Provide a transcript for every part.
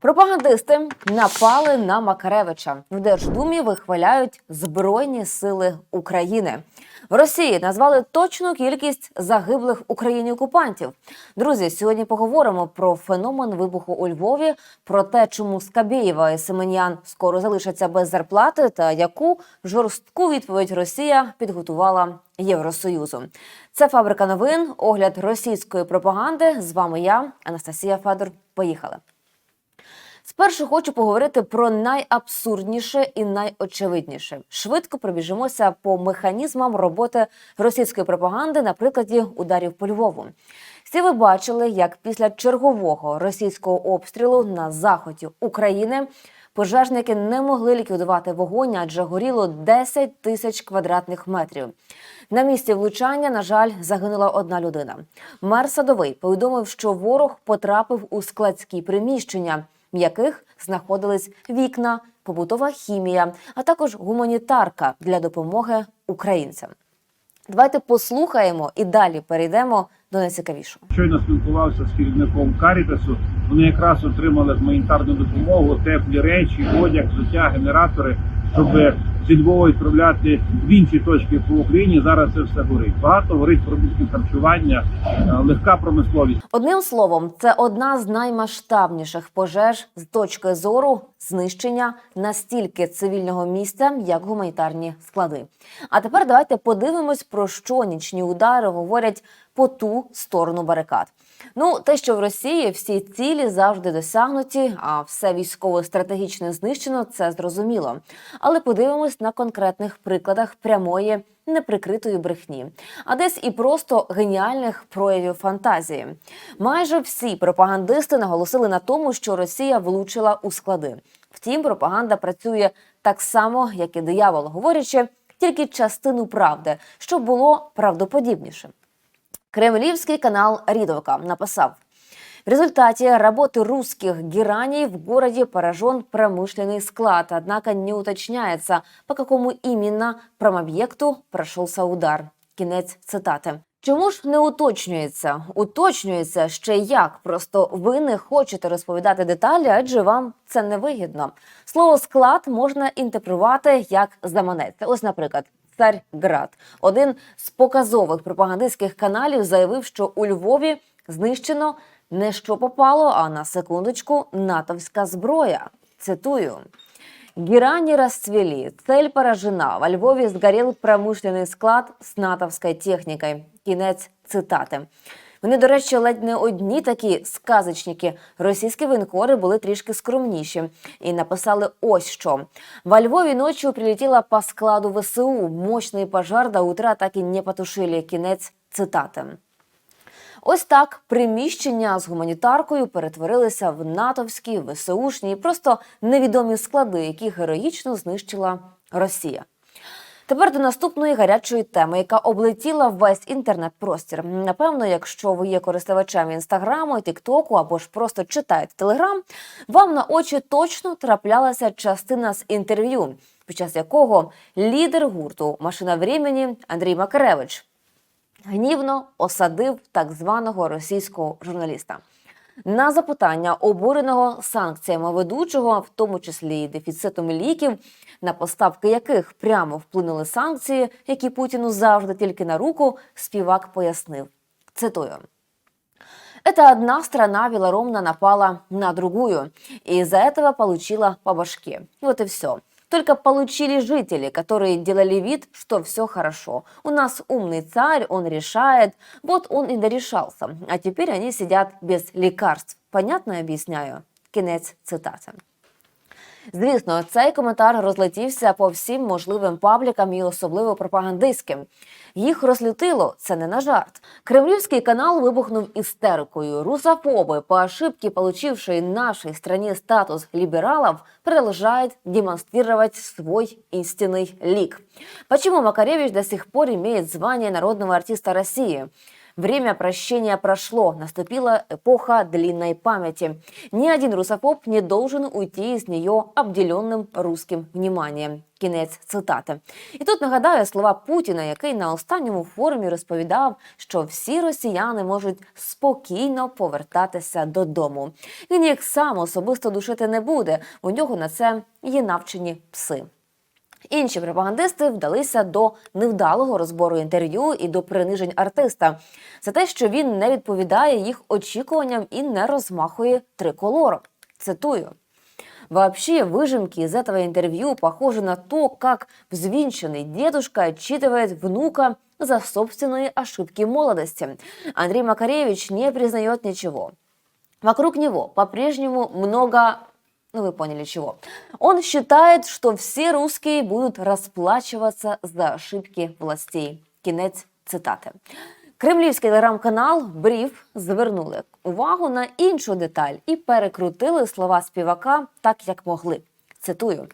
Пропагандисти напали на Макаревича. В Держдумі вихваляють Збройні сили України. В Росії назвали точну кількість загиблих Україні окупантів. Друзі, сьогодні поговоримо про феномен вибуху у Львові, про те, чому Скабєєва і Семенян скоро залишаться без зарплати, та яку жорстку відповідь Росія підготувала Євросоюзу. Це фабрика новин, огляд російської пропаганди. З вами я, Анастасія Федор. Поїхали. Спершу хочу поговорити про найабсурдніше і найочевидніше. Швидко пробіжимося по механізмам роботи російської пропаганди на прикладі ударів по Львову. Всі ви бачили, як після чергового російського обстрілу на заході України пожежники не могли ліквідувати вогонь, адже горіло 10 тисяч квадратних метрів. На місці влучання, на жаль, загинула одна людина. Мер Садовий повідомив, що ворог потрапив у складські приміщення в яких знаходились вікна, побутова хімія, а також гуманітарка для допомоги українцям. Давайте послухаємо і далі перейдемо до найцікавішого. Щойно спілкувався з керівником Карітасу. Вони якраз отримали гуманітарну допомогу, теплі речі, одяг, взуття, генератори, щоб зі Львова відправляти в інші точки по Україні. Зараз це все горить. Багато горить продуктів харчування, е, легка промисловість. Одним словом, це одна з наймасштабніших пожеж з точки зору знищення настільки цивільного місця, як гуманітарні склади. А тепер давайте подивимось, про що нічні удари говорять по ту сторону барикад. Ну, те, що в Росії всі цілі завжди досягнуті, а все військово-стратегічне знищено, це зрозуміло. Але подивимось на конкретних прикладах прямої неприкритої брехні, а десь і просто геніальних проявів фантазії. Майже всі пропагандисти наголосили на тому, що Росія влучила у склади. Втім, пропаганда працює так само, як і диявол, говорячи тільки частину правди, щоб було правдоподібніше. Кремлівський канал Ридовка написав. В результате работы русских гераней в городе поражен промышленный склад, однако не уточняется, по какому именно промоб'єкту прошелся удар. Кінець цитати. Чому ж не уточнюється? Уточнюється ще як. Просто ви не хочете розповідати деталі, адже вам це не вигідно. Слово склад можна інтерпретувати як заманеться. Ось, наприклад, Царьград. Один з показових пропагандистських каналів заявив, що у Львові знищено не що попало, а на секундочку натовська зброя. Цитую. Герани расцвели, цель поражена. Во Львові згорел промышленный склад з натовською технікою. Кінець цитати. Вони, до речі, ледь не одні такі сказочники. Російські воєнкори були трішки скромніші і написали ось що. Во Львові ночью прилетіла по складу ВСУ. Мощний пожар до утра так і не потушили. Кінець цитати. Ось так приміщення з гуманітаркою перетворилися в натовські, ВСУшні і просто невідомі склади, які героїчно знищила Росія. Тепер до наступної гарячої теми, яка облетіла весь інтернет-простір. Напевно, якщо ви є користувачем інстаграму, тіктоку або ж просто читаєте телеграм, вам на очі точно траплялася частина з інтерв'ю, під час якого лідер гурту Машина времени Андрій Макаревич гнівно осадив так званого російського журналіста. На запитання обуреного санкціями ведучого, в тому числі дефіцитом ліків, на поставки яких прямо вплинули санкції, які Путіну завжди тільки на руку, співак пояснив. Цитую. Это одна страна велоромно напала на другую, и из-за этого получила по башке. Вот и все. Только получили жители, которые делали вид, что все хорошо. У нас умный царь, он решает. Вот он и дорешался. А теперь они сидят без лекарств. Понятно объясняю? Кінець цитати. Звісно, цей коментар розлетівся по всім можливим паблікам і особливо пропагандистським. Їх розлютило це не на жарт. Кремлівський канал вибухнув істерикою. Русофобы, по ошибке получившие нашей стране статус либералов, продолжают демонстрировать свой истинный лик. Почему Макаревич до сих пор имеет звание народного артиста России? Время прощения прошло, наступила эпоха длинной памяти. Ни один русофоб не должен уйти из нее обделенным русским вниманием. Кінець цитати. І тут нагадаю слова Путіна, який на останньому форумі розповідав, що всі росіяни можуть спокійно повертатися додому. Він їх сам особисто душити не буде. У нього на це є навчені пси. Інші пропагандисти вдалися до невдалого розбору інтерв'ю і до принижень артиста за те, що він не відповідає їх очікуванням і не розмахує триколором. Цитую. Вообще, выжимки из этого интервью похожи на то, как взвинченный дедушка отчитывает внука за собственные ошибки молодости. Андрей Макаревич не признает ничего. Вокруг него по-прежнему много, ну вы поняли чего. Он считает, что все русские будут расплачиваться за ошибки властей. Кінець цитати. Кремлівський телеграм-канал Брів звернули увагу на іншу деталь і перекрутили слова співака так, як могли. Цитую.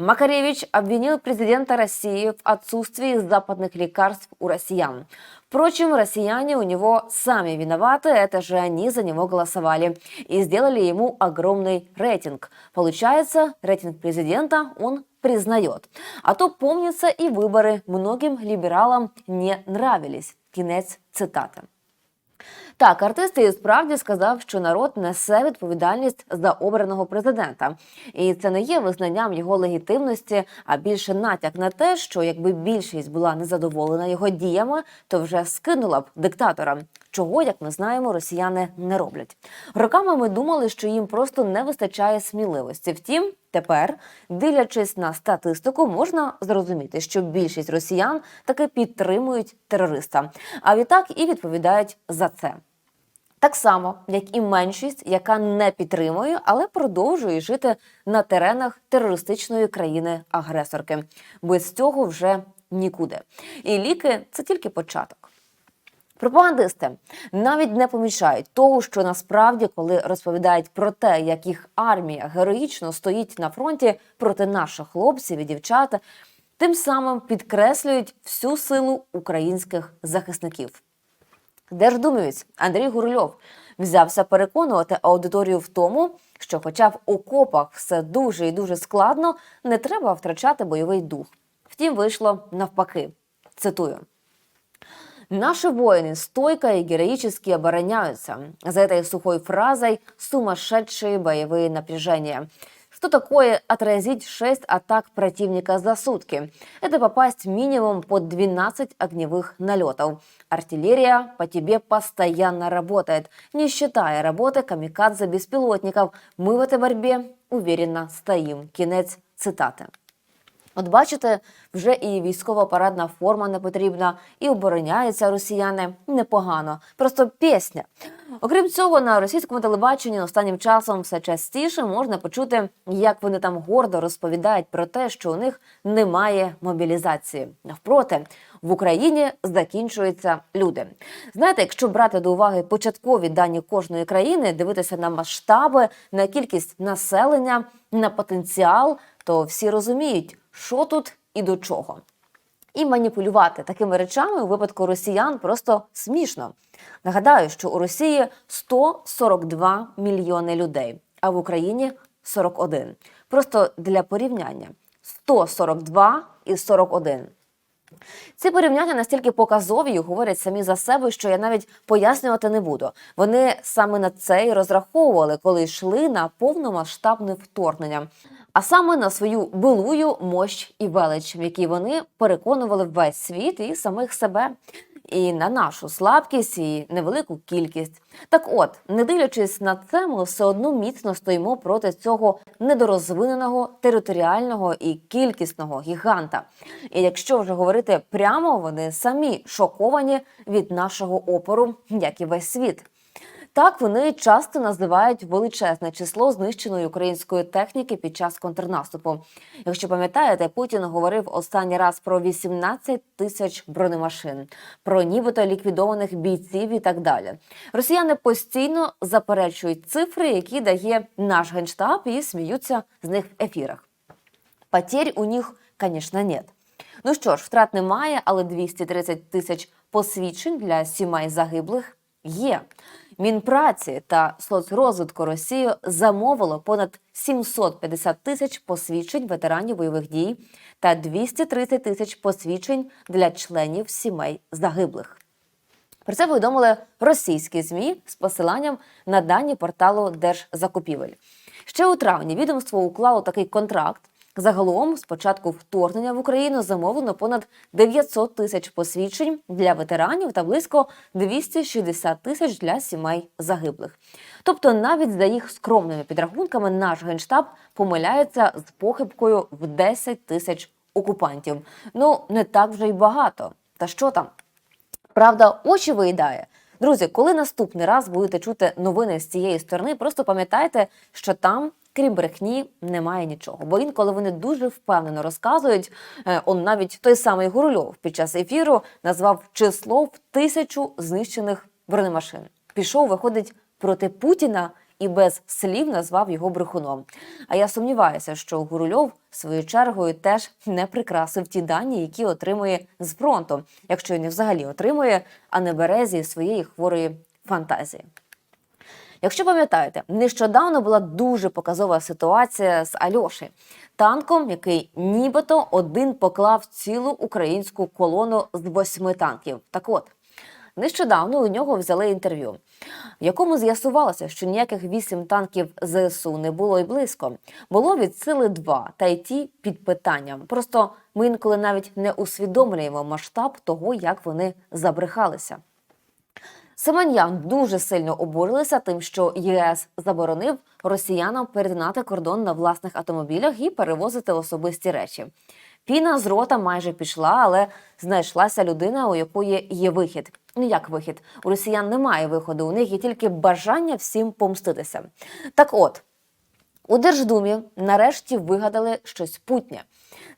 Макаревич обвинил президента России в отсутствии западных лекарств у россиян. Впрочем, россияне у него сами виноваты, это же они за него голосовали и сделали ему огромный рейтинг. Получается, рейтинг президента он признает. А то, помнится, и выборы многим либералам не нравились. Кінець цитати. Так, артист і справді сказав, що народ несе відповідальність за обраного президента, і це не є визнанням його легітимності, а більше натяк на те, що якби більшість була незадоволена його діями, то вже скинула б диктатора. Чого, як ми знаємо, росіяни не роблять. Роками ми думали, що їм просто не вистачає сміливості. Втім, тепер, дивлячись на статистику, можна зрозуміти, що більшість росіян таки підтримують терориста, а відтак і відповідають за це. Так само, як і меншість, яка не підтримує, але продовжує жити на теренах терористичної країни-агресорки. Без цього вже нікуди. І ліки це тільки початок. Пропагандисти навіть не помічають того, що насправді, коли розповідають про те, як їх армія героїчно стоїть на фронті проти наших хлопців і дівчат, тим самим підкреслюють всю силу українських захисників. Держдумівець Андрій Гурльов взявся переконувати аудиторію в тому, що, хоча в окопах все дуже і дуже складно, не треба втрачати бойовий дух. Втім, вийшло навпаки. Цитую. Наши воины стойко и героически обороняются. За этой сухой фразой сумасшедшие боевые напряжения. Что такое отразить 6 атак противника за сутки? Это попасть минимум под 12 огневых налетов. Артиллерия по тебе постоянно работает, не считая работы камикадзе-беспилотников. Мы в этой борьбе уверенно стоим. Кінець цитати. От бачите, вже і військова парадна форма не потрібна, і обороняються росіяни непогано. Просто пісня. Окрім цього, на російському телебаченні останнім часом все частіше можна почути, як вони там гордо розповідають про те, що у них немає мобілізації. Навпроти, в Україні закінчуються люди. Знаєте, якщо брати до уваги початкові дані кожної країни, дивитися на масштаби, на кількість населення, на потенціал, то всі розуміють, що тут і до чого. І маніпулювати такими речами у випадку росіян просто смішно. Нагадаю, що у Росії 142 мільйони людей, а в Україні 41. Просто для порівняння: 142 і 41. Ці порівняння настільки показові і говорять самі за себе, що я навіть пояснювати не буду. Вони саме на це і розраховували, коли йшли на повномасштабне вторгнення, а саме на свою былую мощ і велич, в якій вони переконували весь світ і самих себе. І на нашу слабкість і невелику кількість. Так от, не дивлячись на це, ми все одно міцно стоїмо проти цього недорозвиненого територіального і кількісного гіганта. І якщо вже говорити прямо, вони самі шоковані від нашого опору, як і весь світ. Так вони часто називають величезне число знищеної української техніки під час контрнаступу. Якщо пам'ятаєте, Путін говорив останній раз про 18 тисяч бронемашин, про нібито ліквідованих бійців і так далі. Росіяни постійно заперечують цифри, які дає наш генштаб, і сміються з них в ефірах. Потерь у них, звісно, нет. Ну що ж, втрат немає, але 230 тисяч посвідчень для сімей загиблих є. Мінпраці та соцрозвитку Росії замовило понад 750 тисяч посвідчень ветеранів бойових дій та 230 тисяч посвідчень для членів сімей загиблих. Про це повідомили російські змі з посиланням на дані порталу Держзакупівель. Ще у травні відомство уклало такий контракт. Загалом, з початку вторгнення в Україну замовлено понад 900 тисяч посвідчень для ветеранів та близько 260 тисяч для сімей загиблих. Тобто, навіть за їх скромними підрахунками, наш генштаб помиляється з похибкою в 10 тисяч окупантів. Ну не так вже й багато. Та що там? Правда, очі виїдає. Друзі, коли наступний раз будете чути новини з цієї сторони, просто пам'ятайте, що там, крім брехні, немає нічого. Бо інколи вони дуже впевнено розказують. Е, Он навіть той самий Гурульов під час ефіру назвав число в тисячу знищених бронемашин. Пішов, виходить проти Путіна і без слів назвав його брехуном. А я сумніваюся, що Гурульов своєю чергою теж не прикрасив ті дані, які отримує з фронту, якщо він їх взагалі отримує, а не бере зі своєї хворої фантазії. Якщо пам'ятаєте, нещодавно була дуже показова ситуація з Альоші, танком, який нібито один поклав цілу українську колону з восьми танків. Так от. Нещодавно у нього взяли інтерв'ю, в якому з'ясувалося, що ніяких вісім танків ЗСУ не було й близько. Було від сили два, та й ті під питанням. Просто ми інколи навіть не усвідомлюємо масштаб того, як вони забрехалися. Семен'ян дуже сильно обурилися тим, що ЄС заборонив росіянам перетинати кордон на власних автомобілях і перевозити особисті речі. Піна з рота майже пішла, але знайшлася людина, у якої є вихід. Ну як вихід? У росіян немає виходу, у них є тільки бажання всім помститися. Так от, у Держдумі нарешті вигадали щось путнє.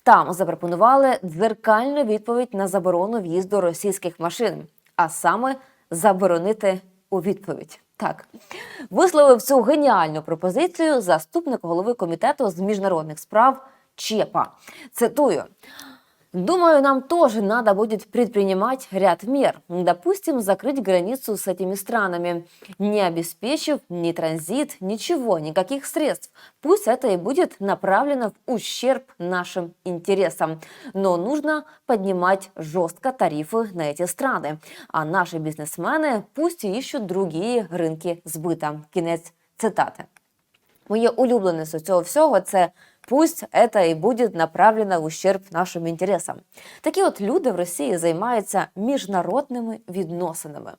Там запропонували дзеркальну відповідь на заборону в'їзду російських машин, а саме заборонити у відповідь. Так висловив цю геніальну пропозицію заступник голови комітету з міжнародних справ Чепа. Цитую. Думаю, нам тоже надо будет предпринимать ряд мер. Допустим, закрыть границу с этими странами, не обеспечив ни транзит, ничего, никаких средств. Пусть это и будет направлено в ущерб нашим интересам. Но нужно поднимать жестко тарифы на эти страны. А наши бизнесмены пусть ищут другие рынки сбыта. Кінець цитати. Моє улюблене з цього всього це пусть це і буде направлено в ущерб нашим інтересам. Такі от люди в Росії займаються міжнародними відносинами.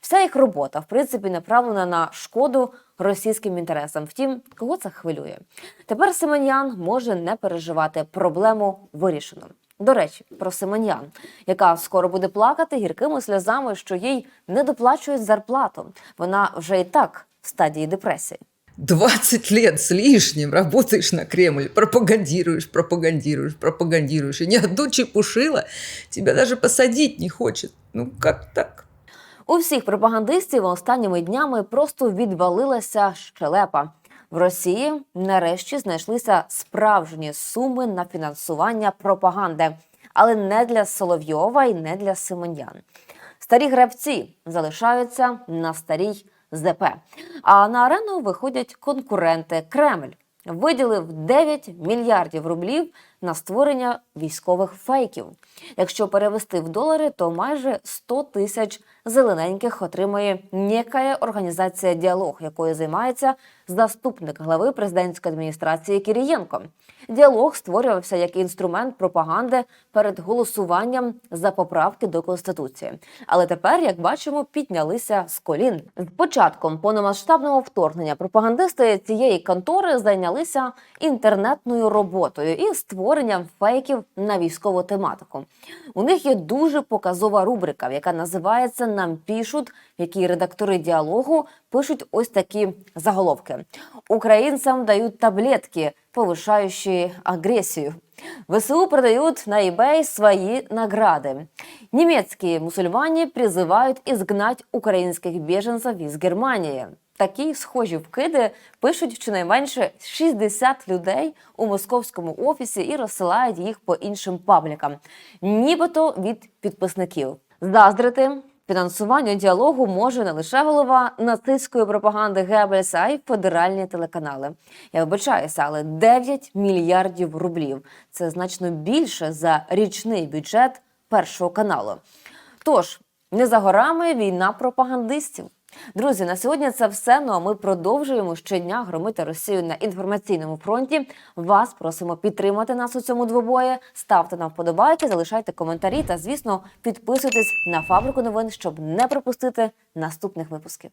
Вся їх робота, в принципі, направлена на шкоду російським інтересам. Втім, кого це хвилює? Тепер Семен'ян може не переживати проблему вирішено. До речі, про Семен'ян, яка скоро буде плакати гіркими сльозами, що їй не доплачують зарплату. Вона вже і так в стадії депресії. 20 лет с лишним работаешь на Кремль, пропагандируешь, пропагандируешь, пропагандируешь. И ни одно чепушило тебя даже посадить не хочет. Ну как так? У всіх пропагандистів останніми днями просто відвалилася щелепа. В Росії нарешті знайшлися справжні суми на фінансування пропаганди, але не для Соловйова і не для Симонян. Старі гравці залишаються на старій ЗП. А на арену виходять конкуренти Кремль. Виділив 9 мільярдів рублів на створення військових фейків. Якщо перевести в долари, то майже 100 тисяч зелененьких отримує некая організація діалог, якою займається заступник глави президентської адміністрації Кірієнко. Діалог створювався як інструмент пропаганди перед голосуванням за поправки до конституції. Але тепер, як бачимо, піднялися з колін. З початком повномасштабного вторгнення пропагандисти цієї контори зайнялися інтернетною роботою і створенням фейків на військову тематику. У них є дуже показова рубрика, яка називається Нам пишуть, в якій редактори діалогу пишуть ось такі заголовки: Українцям дають таблетки, повишаючи агресію. ВСУ продают на eBay свои награды. Немецкие мусульмане призывают изгнать українських біженців із Германії. Такі схожі вкиди пишуть щонайменше 60 людей у московському офісі і розсилають їх по іншим паблікам, нібито від підписників. Заздрити фінансуванню діалогу може не лише голова нацистської пропаганди Геббельса, а й федеральні телеканали. Я вибачаюся, але 9 мільярдів рублів це значно більше за річний бюджет першого каналу. Тож не за горами війна пропагандистів. Друзі, на сьогодні це все. Ну а ми продовжуємо щодня громити Росію на інформаційному фронті. Вас просимо підтримати нас у цьому двобої. Ставте нам вподобайки, залишайте коментарі та, звісно, підписуйтесь на фабрику новин, щоб не пропустити наступних випусків.